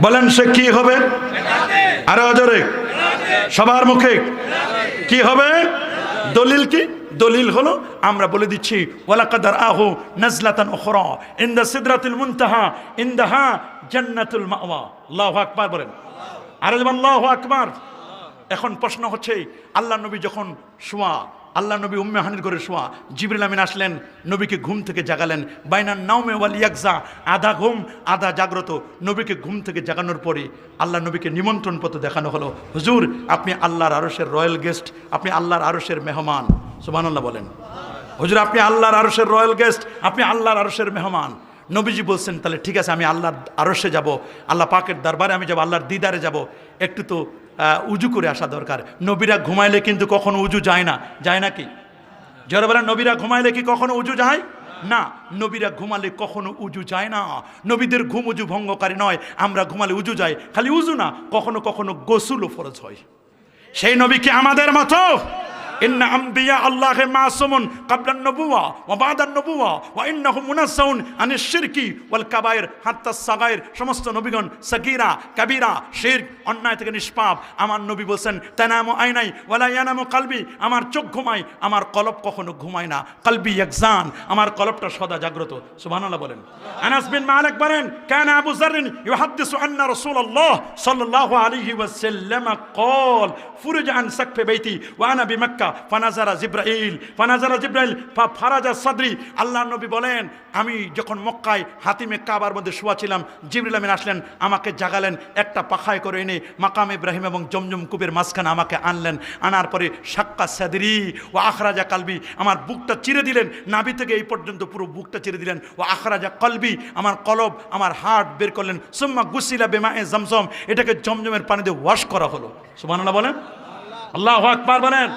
বলেন সে কি হবে? আরও অজরে সবার মুখে। কি হবে? দলিল কি? দলিল হলো, আমরা বলে দিচ্ছি ওয়ালাকাদার আহু নাজলাতান উখরা ইনদা সিদরাতুল মুনতাহা ইনদাহা জান্নাতুল মাওয়া। আল্লাহু আকবার বলেন। আরে যেমন আল্লাহু আকবার। এখন প্রশ্ন হচ্ছে, আল্লাহ নবী যখন শোয়া আল্লাহ নবী উম্মে হানির করে শোয়া। জিবরিল আমিন আসলেন, নবীকে ঘুম থেকে জাগালেন। বাইনার নাওমে ওয়াল আধা ঘুম, আধা জাগ্রত। নবীকে ঘুম থেকে জাগানোর পরে আল্লাহ নবীকে নিমন্ত্রণ পত্র দেখানো হলো। হুজুর, আপনি আল্লাহর আরসের রয়্যাল গেস্ট, আপনি আল্লাহর আরসের মেহমান। সুবহানাল্লাহ বলেন। হুজুর, আপনি আল্লাহর আরসের রয়্যাল গেস্ট, আপনি আল্লাহর আরসের মেহমান। নবীজি বলছেন, তাহলে ঠিক আছে, আমি আল্লাহর আরসে যাব। আল্লাহ পাকের দরবারে আমি যাব, আল্লাহর দিদারে যাব। একটু তো উজু করে আসা দরকার। নবীরা ঘুমাইলে কিন্তু কখনো উজু যায় না। যায় নাকি বলেন, নবীরা ঘুমাইলে কি কখনো উজু যায়? না। নবীরা ঘুমালে কখনো উজু যায় না। নবীদের ঘুম উজু ভঙ্গকারী নয়। আমরা ঘুমালে উজু যাই। খালি উজু না, কখনো কখনো গোসুলও ফরজ হয়। সেই নবী কি আমাদের মতো? ইন্না আম্বিয়া আল্লাহে মাসুমুন কাবলান নবুয়া ওয়া বাদান নবুয়া ওয়া ইন্নাহুম মুনাসসাউন আনিশ শিরকি ওয়াল কাবায়ের হাত্তা সাগায়ের সমস্ত নবীগণ সাগীরা কাবীরা শিরক অন্যায় থেকে নিষ্পাপ আমার নবী বলেন তানামু আইনাই ওয়ালা ইয়ানামু কলবি আমার চোখ ঘুমায় আমার কলব কখনো ঘুমায় না কলবি ইয়াকজান আমার কলবটা সদা জাগ্রত সুবহানাল্লাহ বলেন আনাস বিন মালিক বলেন কান আবু যাররিন ইউহাদ্দিসু আন্না রাসূলুল্লাহ সাল্লাল্লাহু আলাইহি ওয়াসাল্লাম قال فرج عن سقف بيتي وانا بمكه ফানাজারা জিব্রাহল ফানাজারা জিব্রাহল ফারাজা সাদরি। আল্লাহ নবী বলেন, আমি যখন মক্কায় হাতিমে কাবার মধ্যে শোয়াছিলাম জিবরিল আমিন আসলেন, আমাকে জাগালেন, একটা পাখায় করে এনে মাকাম ইব্রাহিম এবং জমজম কুবের মাঝখানে আমাকে আনলেন। আনার পরে সাক্কা সাদরি ও আখরাজা কালবি আমার বুকটা চিরে দিলেন। নাভি থেকে এই পর্যন্ত পুরো বুকটা চিরে দিলেন। ও আখরাজা কলবি আমার কলব, আমার হার্ট বের করলেন। সুম্মা গুসিলা বেমা এ জমজম এটাকে জমজমের পানিতে ওয়াশ করা হলো। সুমান বলেন। আল্লাহ আকবার বলেন।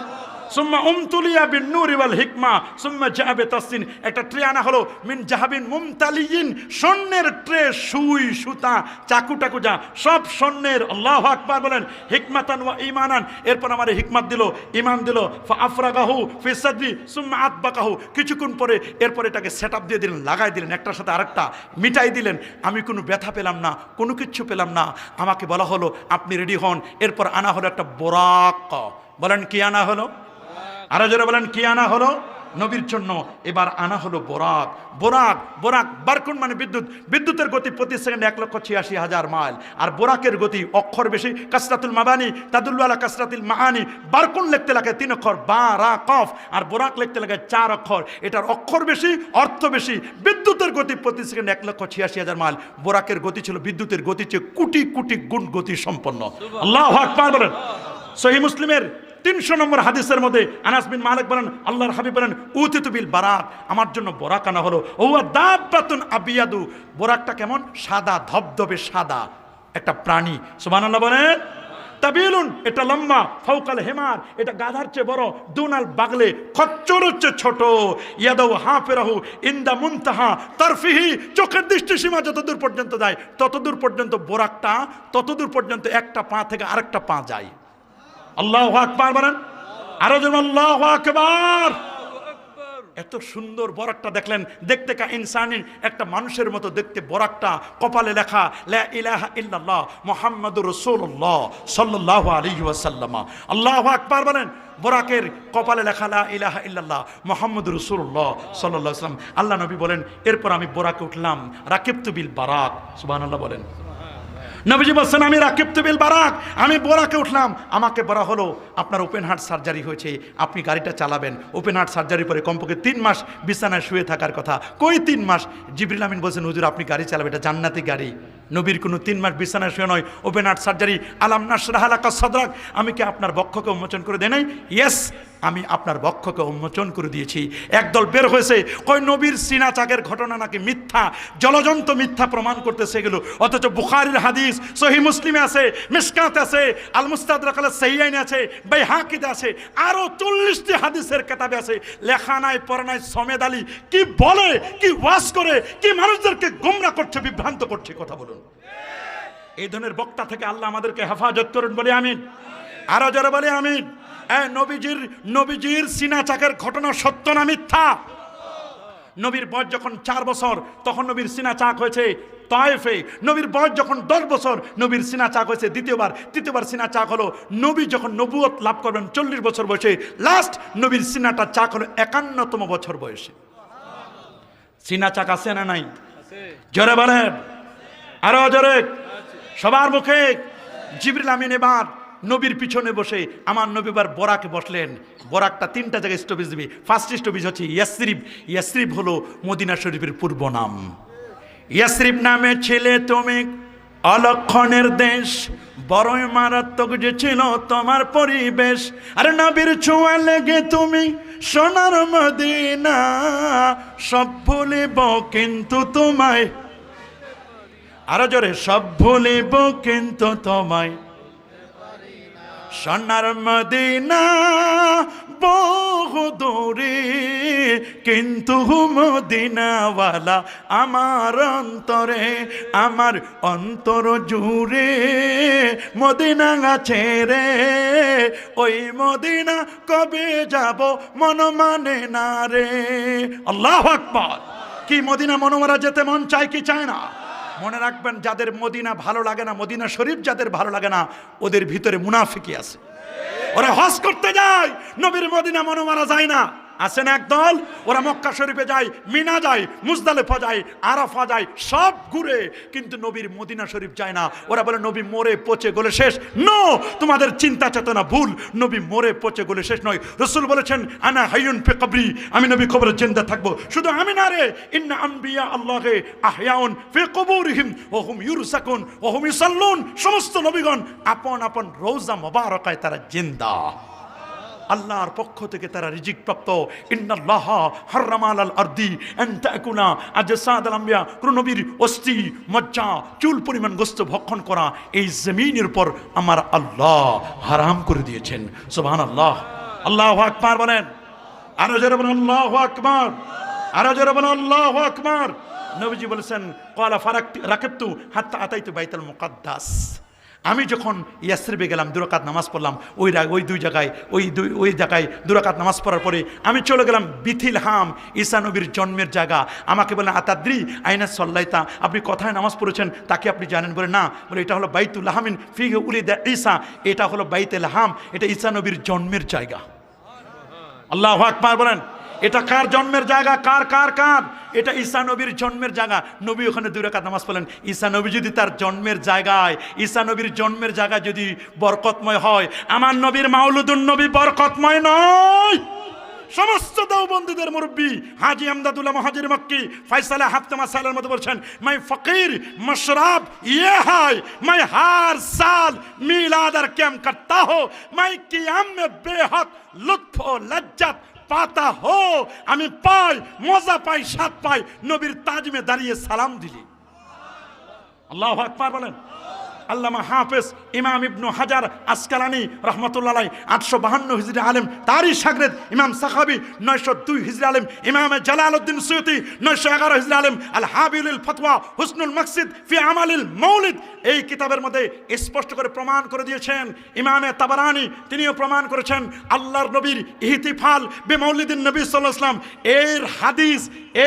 সুম্মা উমতুলিয়া বিন নূরি ওয়াল হিকমা, সুম্মা জাহাবে তাসিন একটা ট্রে আনা হলো, মিন জাহাবিন মুমতালিয়িন স্বর্ণের ট্রে সুই, সুতা, চাকু টাকু যা, সব স্বর্ণের। আল্লাহ আকবার বলেন, হিকমাতান ওয়া ঈমানান। এরপর আমার হিকমত দিল ইমান দিল, ফা আফরাগাহু ফি সাদরি, সুম্মা আতবাকাহু। কিছুক্ষণ পরে এরপর এটাকে সেটআপ দিয়ে দিলেন, লাগাই দিলেন, একটার সাথে আরেকটা মিটাই দিলেন। আমি কোনো ব্যথা পেলাম না, কোনো কিচ্ছু পেলাম না। আমাকে বলা হলো, আপনি রেডি হন। এরপর আনা হলো একটা বোরাক। বলেন কি আনা হলো? আরও যারা বলেন কি আনা হলো? নবীর জন্য। এবার আনা হলো বোরাক। বোরাক বোরাক বারকুন মানে বিদ্যুৎ। বিদ্যুতের গতি প্রতি সেকেন্ডে এক লক্ষ ছিয়াশি হাজার মাইল। আর বোরাকের গতি অক্ষর বেশি। কাসরাতুল মাবানি তাদুল্লাহ কাসরাতুল মাহানি বারকুন লিখতে লাগে তিন অক্ষর। বা রা কফ। আর বোরাক লিখতে লাগে চার অক্ষর। এটার অক্ষর বেশি অর্থ বেশি। বিদ্যুতের গতি প্রতি সেকেন্ডে এক লক্ষ ছিয়াশি হাজার মাইল। বোরাকের গতি ছিল বিদ্যুতের গতি চেয়ে কোটি কোটি গুণ গতি সম্পন্ন। আল্লাহ আকবার বলেন। সহি মুসলিমের তিনশো নম্বর হাদিসের মধ্যে আনাস বিন মালিক বলেন, আল্লাহর হাবিব বলেন, উতিতু বিল বারাক আমার জন্য বোরাক আনা হলো। ও দাবাতুন আবিয়াদু বোরাকটা কেমন? সাদা, ধবধবে সাদা, একটা প্রাণী। সুবহানাল্লাহ বলেন, তাবিলুন এটা লম্বা ফৌকাল হেমার, এটা গাধার চেয়ে বড়, দুনাল বাগলে খচ্চর হচ্ছে ছোট। ইয়াদৌ হাফেরাহু ইন্দা মুনতাহা তারফিহি, চোখের দৃষ্টি সীমা যতদূর পর্যন্ত যায়, ততদূর পর্যন্ত বোরাকটা, ততদূর পর্যন্ত একটা পা থেকে আরেকটা পা যায়। আল্লাহ আকবার বলেন। আরও যেন আল্লাহ আকবার। এত সুন্দর বরাকটা দেখলেন, দেখতে কা ইনসানি একটা মানুষের মতো দেখতে বরাকটা, কপালে লেখা, লা ইলাহা ইল্লাল্লাহ মুহাম্মাদুর রাসূলুল্লাহ সাল্লাল্লাহু আলাইহি ওয়াসাল্লাম। আল্লাহু আকবার বলেন, বরাকের কপালে লেখা, লা ইলাহা ইল্লাল্লাহ মুহাম্মাদুর রাসূলুল্লাহ সাল্লাল্লাহু আলাইহি ওয়াসাল্লাম। আল্লাহ নবী বলেন, এরপর আমি বরাকে উঠলাম, রাকিবতু বিল বারাক। সুবহানাল্লাহ বলেন। নবীজি বলছেন, আমি রাকিব তেবিল বারাক, আমি বোরাকে উঠলাম। আমাকে বলা হলো, আপনার ওপেন হার্ট সার্জারি হয়েছে, আপনি গাড়িটা চালাবেন। ওপেন হার্ট সার্জারি পরে কমপক্ষে তিন মাস বিছানায় শুয়ে থাকার কথা। কই তিন মাস? জিবরিল আমিন বলছেন, হুজুর, আপনি গাড়ি চালাবেন, এটা জান্নাতি গাড়ি। নবীর কোনো তিন মাস বিছানায় শুয়ে নয় ওপেন হার্ট সার্জারি আলাম নাসরাহালাকা সদরাক। আমি কি আপনার বক্ষকে উন্মোচন করে দেয় নাই? ইয়েস আমি আপনার বক্ষকে উন্মোচন করে দিয়েছি। একদল বের হয়েছে কই নবীর সিনা চাকের ঘটনা নাকি মিথ্যা? জলজন্ত মিথ্যা প্রমাণ করতেছে এগুলো অথচ বুখারির হাদিস, সহি মুসলিমে আছে, মিসকাত আছে আল মুস্তাদ রাখালে সেইয়াইনে আছে বেহাকিতে আছে, আরও চল্লিশটি হাদিসের কেতাবে আছে। লেখা নাই, পড়া নাই, সমেদ আলী কি বলে, কি ওয়াজ করে, কি মানুষদেরকে গোমরা করছে, বিভ্রান্ত করছে কথা বলুন। এই ধরনের বক্তা থেকে আল্লাহ আমাদেরকে হেফাজত করুন বলে আমিন। আরও যারা বলে আমিন। নবীজির নবীজির সিনা চাকের ঘটনা সত্য না মিথ্যা? নবীর বয়স যখন চার বছর তখন নবীর সিনা চাক হয়েছে তয়েফে। নবীর বয়স যখন দশ বছর নবীর সিনা চাক হয়েছে দ্বিতীয়বার। তৃতীয়বার সিনা চাক হলো নবী যখন নবুয়ত লাভ করবেন চল্লিশ বছর বয়সে লাস্ট নবীর সিনাটা চাক হলো একান্নতম বছর বয়সে। সিনা চাক আছে না নাই? জোরে বলেন। আরও জোরে। সবার মুখে জিবরিল আমিন এবার নবীর পিছনে বসে আমার নবীবার বরাকে বসলেন। বরাকটা তিনটা জায়গায় স্টপিজ দিবি। ফার্স্ট স্টপিজ হচ্ছে ইয়াসরিব। ইয়াসরিব হলো মদিনা শরীফের পূর্ব নাম। ইয়াসরিব নামে ছেলে তুমি, অলক্ষণের দেশ, বড়ই মারাত্মক যে ছিল তোমার পরিবেশ। আরে নবীর ছোঁয়া লেগে তুমি সোনার মদিনা, সব ভুলিব কিন্তু তোমায়। আরও জোরে, সব ভুলিব কিন্তু তোমায়। সোনার মদিনা বহু দূরে, কিন্তু মদিনাওয়ালা আমার অন্তরে, আমার অন্তর জুড়ে। মদিনা আছে রে, ওই মদিনা কবে যাব মন মানে না রে। আল্লাহ আকবর। কি মদিনা মনোমরা যেতে মন চায় কি চায় না? মনে রাখবেন, যাদের মদিনা ভালো লাগে না, মদিনা শরীফ যাদের ভালো লাগে না, ওদের ভিতরে মুনাফিকি আছে। ওরা হজ করতে যায়, নবীর মদিনা মনোমারা যায় না। আসেন একদল? ওরা মক্কা শরীফে যায়, মিনা যায়, মুজদালেফা যায়, আরাফা যায়, সব ঘুরে। কিন্তু নবীর মদিনা শরীফ যায় না। ওরা বলে, নবী মরে পচে গলে শেষ। নো, তোমাদের চিন্তা চেতনা ভুল। নবী মরে পচে গলে শেষ নয়। রসুল বলেছেন, আনা হাইয়ুন ফে কবরি। আমি নবী কবরে জিন্দা থাকব। শুধু আমি না রে, ইন্না আম্বিয়া আল্লাহে আহয়াউন ফে কবরিহিম। ওহুম ইউরসাকুন ওহুম ইসাল্লুন সমস্ত নবীগণ আপন আপন রোজা মোবারকায় তারা জিন্দা। আল্লাহর পক্ষ থেকে তারা রিজিক প্রাপ্ত। ইন্নাল্লাহ হাররামাল আল আরদি আন তাকুনা আজসাদ অস্থি, মজ্জা, চুল পরিমাণ গোস্ত ভক্ষণ করা, এই জমিনের উপর আমার আল্লাহ হারাম করে দিয়েছেন। সুবহানাল্লাহ। আল্লাহু আকবার বলেন। আরও জোরে বলেন, আল্লাহু আকবার। আরও জোরে বলেন, আল্লাহু আকবার। নবীজি বলেছেন ক্বালা ফারাকতু রাকাবতু হাত্তা আতাইতু বাইতুল মুকাদ্দাস। আমি যখন ইয়াসরিবে গেলাম, দুরাকাত নামাজ পড়লাম, ওই ওই দুই জায়গায়, ওই দুই, ওই জায়গায় দুরাকাত নামাজ পড়ার পরে আমি চলে গেলাম বিথিল হাম, ঈসা নবীর জন্মের জায়গা। আমাকে বললেন, আতাদ্রি আইনা সল্লাইতা, আপনি কথায় নামাজ পড়েছেন, তাকে আপনি জানেন? বলে, না। বলে, এটা হলো বাইতুল হামিন ফি উলি দা ঈসা, এটা হলো বাইতুল হাম, এটা ঈসা নবীর জন্মের জায়গা। আল্লাহ আকবার বলেন। এটা কার জন্মের জায়গা? কার কার কার? এটা ঈসা নবীর জন্মের জায়গা। নবী ওখানে দুই রাকাত নামাজ পড়লেন। ঈসা নবী যদি তার জন্মের জায়গায়, ঈসা নবীর জন্মের জায়গা যদি বরকতময় হয়, আমার নবীর মাউলুদুন নবী বরকতময় নয়। সমস্ত দেওবন্দীদের মুরব্বী, হাজি আমদাদুল্লাহ মহাজির মক্কি, ফাইসালা হাফতমা সালের মতো বলছেন, মাই ফকির, মশরাব ইয়ে হয়, মাই হার সাল, মিলাদ আর ক্যাম করতা হো, মাই কিয়াম আম বেহদ লুৎফ লজ্জাত পাতা হো, আমি পাই, মজা পাই, স্বাদ পাই। নবীর তাজমে দাঁড়িয়ে সালাম দিলি। আল্লাহ বলেন। আল্লামা হাফেজ ইমাম ইবনু হাজার আসকালানি রহমতুল্লাহ আটশো বাহান্ন হিজরি আলেম, তারই সাগরেদ ইমাম সাহাবি নয়শো দুই হিজরি আলেম, ইমাম জালাল উদ্দিন সৈয়দি নয়শো এগারো হিজরি আলেম, আল হাবিউল ফতোয়া হুসনুল মকসিদ ফি আমালিল মৌলিদ এই কিতাবের মধ্যে স্পষ্ট করে প্রমাণ করে দিয়েছেন ইমামে তাবারানি, তিনিও প্রমাণ করেছেন আল্লাহর নবীর ইহতিফাল বে মৌলিদিন নবী সাল্লাহ ইসলাম এর হাদিস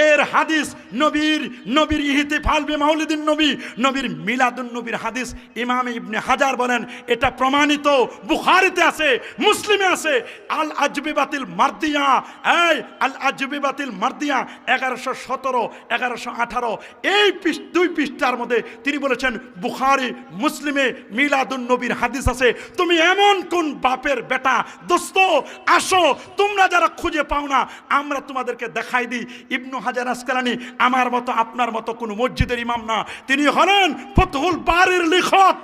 এর হাদিস নবীর নবীর ইহিতে ফালবে মাউলিদিন নবী, নবীর মিলাদুন নবীর হাদিস ইমাম ইবনে হাজার বলেন, এটা প্রমাণিত, বুখারিতে আছে, মুসলিমে আছে। আল আজবি বাতিল মার্দিয়া, এই আল আজবি বাতিল মার্দিয়া এগারোশো সতেরো, এগারোশো আঠারো, এই দুই পৃষ্ঠার মধ্যে তিনি বলেছেন, বুখারি, মুসলিমে মিলাদুন নবীর হাদিস আছে। তুমি এমন কোন বাপের বেটা, দোস্ত, আসো, তোমরা যারা খুঁজে পাও না, আমরা তোমাদেরকে দেখাই দিই। ইবনু হাজার আসকালানি, আমার মতো, আপনার মতো কোনো মসজিদের ইমাম না। তিনি হলেন ফতহুল বাড়ির লেখক।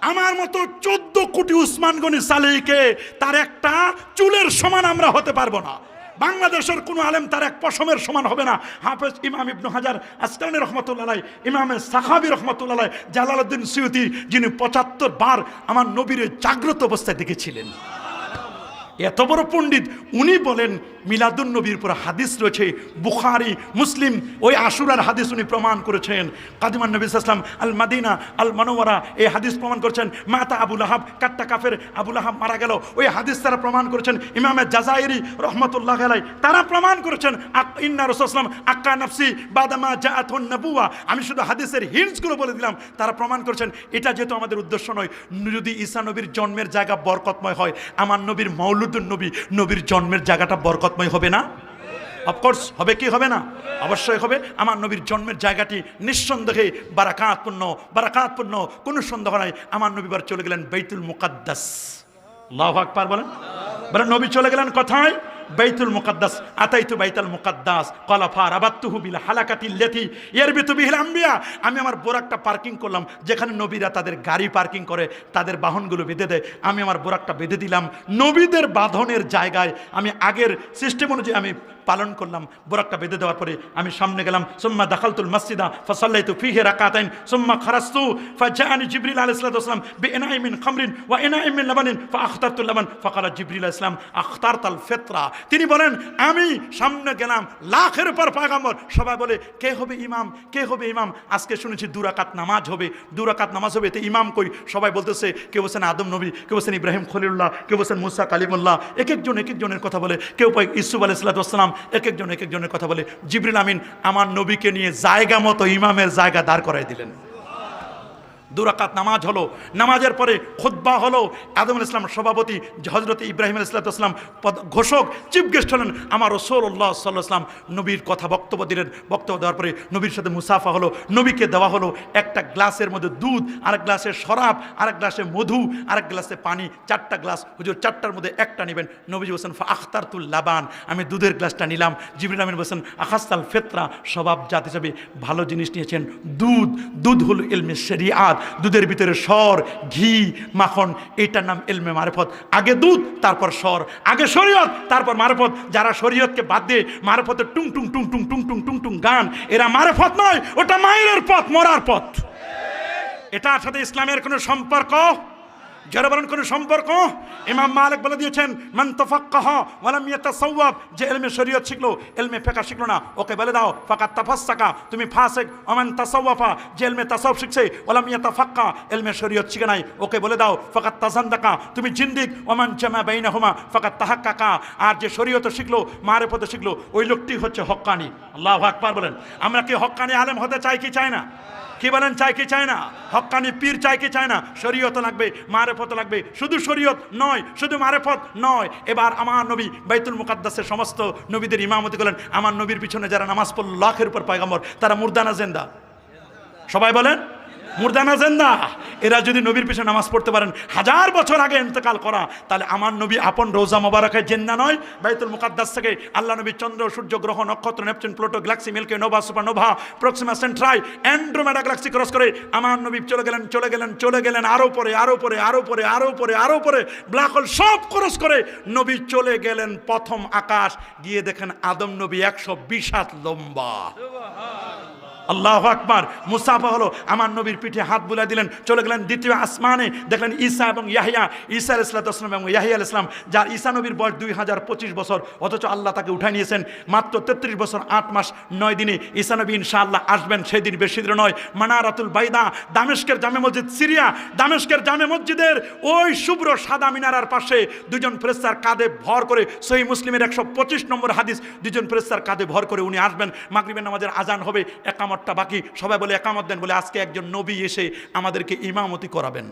আমার মতো চোদ্দ কোটি উসমান গনি সালেহিকে তার একটা চুলের সমান আমরা হতে পারব না। বাংলাদেশের কোনো আলেম তার এক পশমের সমান হবে না। হাফেজ ইমাম ইবনু হাজার আসকানি রহমতুল্লাহ ইমামে সাহাবি রহমতুল্লাহ জালালউদ্দিন সিউতি যিনি পঁচাত্তর বার আমার নবীর জাগ্রত অবস্থায় দেখেছিলেন। এত বড় পণ্ডিত, উনি বলেন মিলাদুল নবীর উপর হাদিস রয়েছে, বুখারি, মুসলিম, ওই আশুরার হাদিস উনি প্রমাণ করেছেন। কাদিমান নবী ইসলাম আল মাদিনা আল মানোয়ারা এই হাদিস প্রমাণ করেছেন। মাতা আবুল আহাব কাট্টা কাফের আবুল আহাব মারা গেল, ওই হাদিস তারা প্রমাণ করেছেন। ইমামে জাজাইরি রহমতুল্লাহ আলাই তারা প্রমাণ করেছেন ইন্না রসুলাম আক্কা নফসি বাদামা জাআতুন নবুয়া আমি শুধু হাদিসের হিন্টসগুলো বলে দিলাম, তারা প্রমাণ করেছেন। এটা যেহেতু আমাদের উদ্দেশ্য নয়, যদি ঈসা নবীর জন্মের জায়গা বরকতময় হয়, আমার নবীর মৌলুদুন নবী, নবীর জন্মের জায়গাটা বরকতময় হবে না? অফকোর্স হবে কি হবে না? অবশ্যই হবে। আমার নবীর জন্মের জায়গাটি নিঃসন্দেহে বারাকাতপূর্ণ বারাকাতপূর্ণ, কোনো সন্দেহ নাই। আমার নবীবার চলে গেলেন বেতুল মুকাদ্দাস। লাভ আকবার বলেন। বলেন, নবী চলে গেলেন কোথায়? বাইতুল মুকাদ্দাস, আতাইতু বাইতুল মুকাদ্দাস। কলাফা রাবাত্তুহু বিল হালাকাতিল এর ইয়ারবিতু বিহিল আম্বিয়া। আমি আমার বোরাকটা পার্কিং করলাম, যেখানে নবীরা তাদের গাড়ি পার্কিং করে, তাদের বাহনগুলো বেঁধে দেয়। আমি আমার বোরাকটা বেঁধে দিলাম। নবীদের বাঁধনের জায়গায় আমি আগের সিস্টেম অনুযায়ী আমি পালন করলাম। বোরাকটা বেঁধে দেওয়ার পরে আমি সামনে গেলাম। সুম্মা দাখালতুল মসজিদা ফসাল্লাইতু ফিহে রাকাতাইন। সুম্মা খারাস্তু ফাজাআনি জিবরিল আলাইহিস সালাতু ওয়াসালাম বিইনাইম মিন খামরিন ওয়া ইনাইম মিন লাবানিন ফাআখতারতুল লাবান। ফাকালা জিবরিল আলাইহিস সালাম আখতারতাল ফিতরা। তিনি বলেন, আমি সামনে গেলাম লাখের পর পয়গম্বর। সবাই বলে, কে হবে ইমাম? কে হবে ইমাম? আজকে শুনেছি দুরাকাত নামাজ হবে। দুরাকাত নামাজ হবে তো ইমাম কই? সবাই বলতেছে, কেউ বলছেন আদম নবী? কেউ বলছেন ইব্রাহিম খলিল্লাহ কেউ বলছেন মুসা কালিমুল্লাহ? এক একজন, এক একজনের কথা বলে। কেউ ইসুফ আলাইসালাম এক একজন এক একজনের কথা বলে, জিবরিল আমিন, আমার নবীকে নিয়ে জায়গা মতো ইমামের জায়গা দাঁড় করাই দিলেন। দুরাকাত নামাজ হলো। নামাজের পরে খুদ্া হলো। আদম আল ইসলাম সভাপতি হজরত ইব্রাহিম ইসলাতাম ঘোষক, চিফ গেস্ট হলেন। আমার রসৌল্লাহ সাল্লাহাম নবীর কথা বক্তব্য দিলেন। বক্তব্য দেওয়ার পরে নবীর সাথে মুসাফা হলো। নবীকে দেওয়া হলো একটা গ্লাসের মধ্যে দুধ, আরেক গ্লাসে শরাব, আরেক গ্লাসে মধু, আরেক গ্লাসে পানি। চারটা গ্লাস, হুজুর চারটার মধ্যে একটা নেবেন। নবীজি বলছেন আখতারতুল লাবান আমি দুধের গ্লাসটা নিলাম। জিবরিল আমিন বলছেন আখাস্তাল ফেতরা স্বভাব জাত হিসাবে ভালো জিনিস নিয়েছেন দুধ। দুধ হল এলমে শরিয়াত। দুধের ভিতরে স্বর ঘি, মাখন, এটার নাম এলমে মারফত। আগে দুধ, তারপর স্বর আগে শরীয়ত, তারপর মারফত। যারা শরীয়তকে বাদ দিয়ে মারফতের টুং টুং টুং টুং টুং টুং টুং টুং গান, এরা মারফত নয়, ওটা মায়ের পথ, মরার পথ। এটা সাথে ইসলামের কোনো সম্পর্ক যারা কোনো সম্পর্ক? ইমাম মালিক বলে দিয়েছেন, মান তাফাক্কাহ ওয়ালাম ইয়াতাসাওয়াব যে ইলমে শরীয়ত শিখলো ইলমে ফিকহ শিখলো না। ওকে বলে দাও ফাকাত তাফাসসাকা তুমি ফাসিক। ওমান তাসাওয়াফা যে ইলমে তাসাউফ শিখছে ওয়ালাম ইয়াতাফাক্কা ইলমে শরীয়ত শিখে নাই। ওকে বলে দাও ফাকাত তাজান্দাকা তুমি জিন্দিক। ওমান জামা বাইনাহুমা ফাকাত তাহাক্কাকা আর যে শরীয়ত শিখলো, মারেফত শিখলো, ওই লোকটি হচ্ছে হক্কানি। আল্লাহু আকবার বলেন। আমরা কি হক্কানি আলেম হতে চাই কি চাই না? কি বলেন, চাই কি চায় না? হকানি পীর চাই কি চায় না? শরীয়ত লাগবে, মারেফত লাগবে। শুধু শরীয়ত নয়, শুধু মারেফত নয়। এবার আমার নবী বাইতুল মুকাদ্দাসের সমস্ত নবীদের ইমামতি করলেন। আমার নবীর পিছনে যারা নামাজ পড়ল, লাখের উপর পায়গাম্বর, তারা মুর্দানা জেন্দা। সবাই বলেন? মুর্দানা জেন্দা, এরা যদি নবীর পিছনে নামাজ পড়তে পারেন, হাজার বছর আগে ইন্তেকাল করা, তাহলে আমার নবী আপন রোজা মোবারকের জেন্দা নয়, বাইতুল মুকাদ্দাস থেকে আল্লাহ নবী চন্দ্র, সূর্য, গ্রহ, নক্ষত্র, Neptune, Pluto, galaxy, milky, nova super nova Proxima, Centauri, Andromeda galaxy cross করে আমার নবী চলে গেলেন চলে গেলেন চলে গেলেন আরও পরে আরও পরে আরও পরে আরও পরে আরও পরে ব্ল্যাক হোল সব ক্রস করে নবী চলে গেলেন প্রথম আকাশ, গিয়ে দেখেন আদম নবী একশো বিশ হাত লম্বা। আল্লাহ আকবার। মুসাফা হলো আমার নবীর পিঠে হাত বুলাই দিলেন, চলে গেলেন দ্বিতীয় আসমানে, দেখলেন ঈসা এবং ইয়াহিয়া, ঈসা আলাইসালাম এবং ইয়াহিয়া আল ইসলাম যার ঈসা নবীর বয়স দুই হাজার পঁচিশ বছর, অথচ আল্লাহ তাকে উঠাই নিয়েছেন মাত্র তেত্রিশ বছর, আট মাস, নয় দিনে। ঈসা নবী ইনশাআল্লাহ আসবেন, সেই দিন বেশি দিন নয়। মানারাতুল বাইদা দামেশকের জামে মসজিদ সিরিয়া দামেশকের জামে মসজিদের ওই শুভ্র সাদা মিনারার পাশে দুজন ফেরেস্তার কাঁধে ভর করে সহি মুসলিমের একশো পঁচিশ নম্বর হাদিস, দুজন ফেরেস্তার কাঁধে ভর করে উনি আসবেন। মাগরিবের নামাজের আজান হবে একামতটা বাকি, সবাই বলে একামত দেন, বলে আজকে একজন নবী এসে আমাদেরকে ইমামতি করাবেন।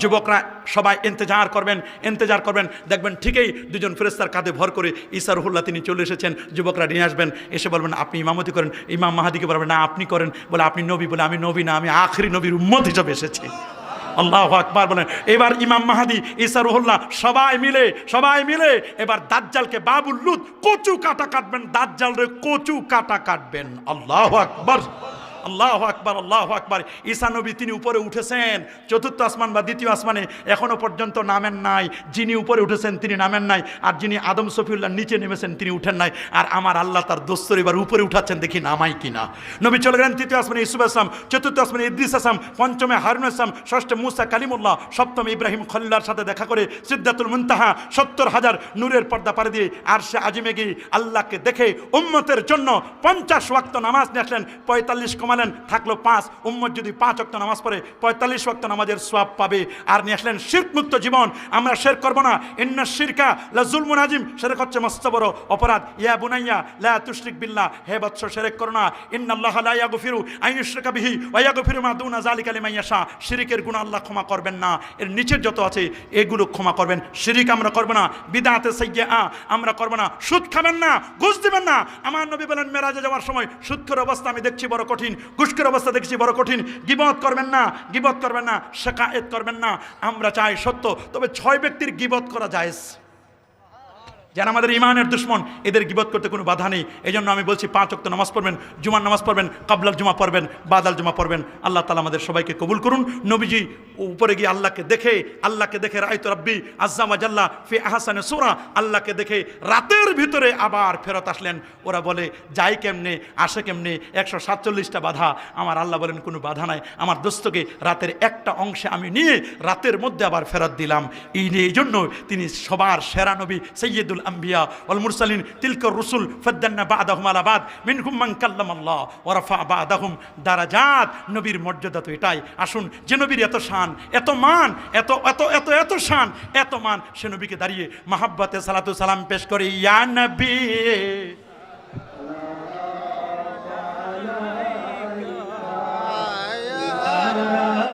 যুবকরা সবাই ইন্তজার করবেন ইন্তজার করবেন। দেখবেন ঠিকই দুজন ফেরেস্তার কাঁধে ভর করে ইসারহুল্লাহ তিনি চলে এসেছেন, যুবকরা নিয়ে আসবেন, এসে বলবেন, আপনি ইমামতি করেন। ইমাম মাহাদিকে বলবেন, না, আপনি করেন। বলে, আপনি নবী। বলে, আমি নবী না, আমি আখরি নবীর উম্মত হিসাবে এসেছি। আল্লাহ আকবার বলেন। এবার ইমাম মাহাদি ইসারুহল্লা সবাই মিলে সবাই মিলে এবার দাজ্জালকে বাবুল লুত কচু কাটা কাটবেন। দাজ্জাল রে কচু কাটা কাটবেন। আল্লাহ আকবার। আল্লাহ আকবার আল্লাহ আকবার। ঈসা নবী তিনি উপরে উঠেছেন, চতুর্থ আসমান বা দ্বিতীয় আসমানে, এখনও পর্যন্ত নামেন নাই। যিনি উপরে উঠেছেন তিনি নামেন নাই, আর যিনি আদম সফিউল্লাহ নিচে নেমেছেন তিনি উঠেন নাই। আর আমার আল্লাহ তার দোস্তর এবার উপরে উঠাচ্ছেন, দেখি নামাই কিনা। নবী চলে গেলেন তৃতীয় আসমানে ইসুফ আসলাম চতুর্থ আসমানে ইদ্রিস আসলাম পঞ্চমে হারুন আসলাম ষষ্ঠে মুসা কালিমুল্লাহ, সপ্তম ইব্রাহিম খলিল্লার সাথে দেখা করে সিদ্ধাতুল মুনতাহা, সত্তর হাজার নূরের পর্দা পারে দিয়ে আর সে আজিমে গিয়ে আল্লাহকে দেখে উম্মতের জন্য পঞ্চাশ ওয়াক্ত নামাজ নিয়ে আসলেন, পঁয়তাল্লিশ কমালেন থাকল পাঁচ, উম্মত যদি পাঁচ ওয়াক্ত নামাজ পড়ে, পঁয়তাল্লিশ ওয়াক্ত নামাজের সোয়াব পাবে। আর নিয়ে আসলেন শিরকমুক্ত জীবন, আমরা শের করব না। ইন্না শিরকা লা জুলমুন আজিম সেরেক হচ্ছে মস্ত বড় অপরাধ। ইয়া বুনাইয়া, লা তুশরিক বিল্লাহ, হে বৎস সেরেক করো না। ইন্নাল্লাহ লা ইয়াগফিরু আন ইউশরাকা বিহি, ওয়া ইয়াগফিরু মা দুনা যালিকা লিমান ইয়াশা। শিরিকের গুনাহ আল্লাহ ক্ষমা করবেন না। এর নিচের যত আছে, এগুলো ক্ষমা করবেন। শিরিক আমরা করব না। বিদাতে সাইয়্যা আমরা করব না। সুদ খাবেন না, ঘুষ দিবেন না। আমার নবী বলেন, মেরাজে যাওয়ার সময় সুদখোর অবস্থা আমি দেখছি বড় কঠিন। ঘুষখোর অবস্থা দেখছি, বড় কঠিন। গিবত করবেন না, গিবত করবেন না, শেখায়েত করবেন না। আমরা চাই সত্য, তবে ছয় ব্যক্তির গিবত করা জায়েজ। যারা আমাদের ইমানের দুশ্মন, এদের গিবত করতে কোনো বাধা নেই। এই জন্য আমি বলছি, পাঁচ অক্ত নামাজ পড়বেন, জুমার নামাজ পড়বেন কাবলাল জুমা পড়বেন, বাদাল জুমা পড়বেন। আল্লাহ তালা আমাদের সবাইকে কবুল করুন। নবীজি উপরে গিয়ে আল্লাহকে দেখে আল্লাহকে দেখে রায়ত রব্বি আজ্জামা জাল্লা ফি আহাসানে সোরা, আল্লাহকে দেখে রাতের ভিতরে আবার ফেরত আসলেন। ওরা বলে, যাই কেমনে, আসে কেমনে, একশো সাতচল্লিশটা বাধা। আমার আল্লাহ বলেন, কোনো বাধা নাই। আমার দোস্তকে রাতের একটা অংশে আমি নিয়ে, রাতের মধ্যে আবার ফেরত দিলাম। এই এই জন্য তিনি সবার সেরা নবী, সৈয়দুল আম্বিয়া ওয়াল তিলকর রসুল ফদ্দান্না বাদাহুম আলাবাদ মিনহুম মান কাল্লাম আল্লাহ ওরাফা বাদাহুম দারাজাত। নবীর মর্যাদা তো এটাই। আসুন, যে এত শান, এত মান, এত এত এত এত শান, এত মান সে নবীকে দাঁড়িয়ে মাহাব্বাতে সালাতু সালাম পেশ করে, ইয়া